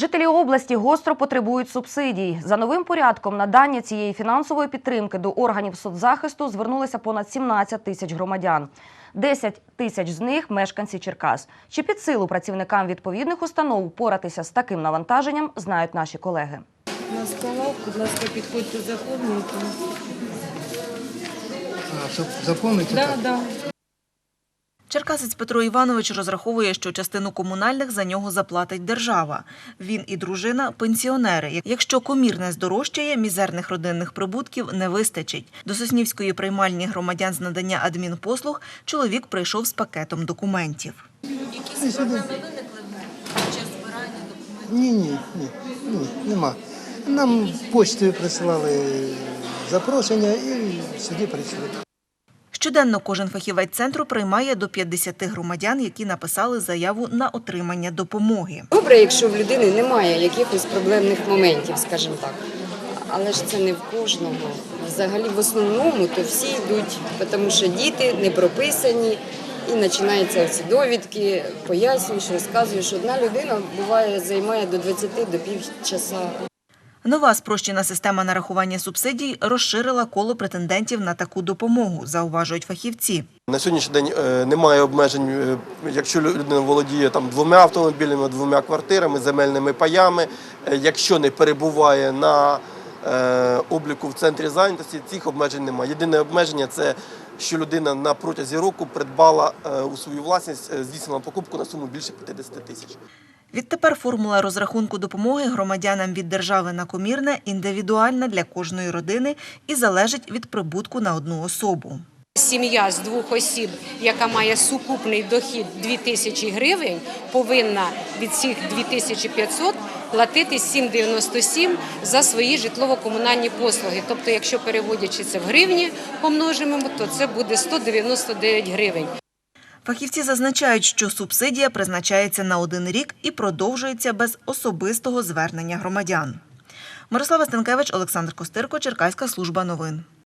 Жителі області гостро потребують субсидій. За новим порядком надання цієї фінансової підтримки до органів соцзахисту звернулися понад 17 тисяч громадян. 10 тисяч з них мешканці Черкас. Чи під силу працівникам відповідних установ впоратися з таким навантаженням, знають наші колеги. На столах, будь ласка, підходьте заповнюйте. А, щоб заповнити Да, так? да. Черкасець Петро Іванович розраховує, що частину комунальних за нього заплатить держава. Він і дружина – пенсіонери. Якщо комір не здорожчає, мізерних родинних прибутків не вистачить. До Соснівської приймальні громадян з надання адмінпослуг чоловік прийшов з пакетом документів. Якісь проблеми виникли під час збирання документів? Ні, ні, ні, ні, нема. Нам почтою присилали запрошення і сюди прийшли. Щоденно кожен фахівець центру приймає до 50 громадян, які написали заяву на отримання допомоги. Добре, якщо в людини немає якихось проблемних моментів, скажімо так. Але ж це не в кожного. Взагалі, в основному, то всі йдуть, тому що діти не прописані, і починаються ці довідки, пояснюєш, розказуєш. Одна людина буває займає до 20 до півчаса. Нова спрощена система нарахування субсидій розширила коло претендентів на таку допомогу, зауважують фахівці. На сьогоднішній день е, немає обмежень, е, якщо людина володіє там двома автомобілями, двома квартирами, земельними паями, е, якщо не перебуває на обліку в центрі зайнятості, цих обмежень немає. Єдине обмеження це що людина на протязі року придбала у свою власність, здійснила покупку на суму більше 50 тисяч. Відтепер формула розрахунку допомоги громадянам від держави на комірне індивідуальна для кожної родини і залежить від прибутку на одну особу. Сім'я з двох осіб, яка має сукупний дохід 2000 гривень, повинна від цих 2500 платити 7,97 за свої житлово-комунальні послуги. Тобто, якщо переводячи це в гривні, помножимо, то це буде 199 гривень. Фахівці зазначають, що субсидія призначається на один рік і продовжується без особистого звернення громадян. Мирослава Стенкевич, Олександр Костирко, Черкаська служба новин.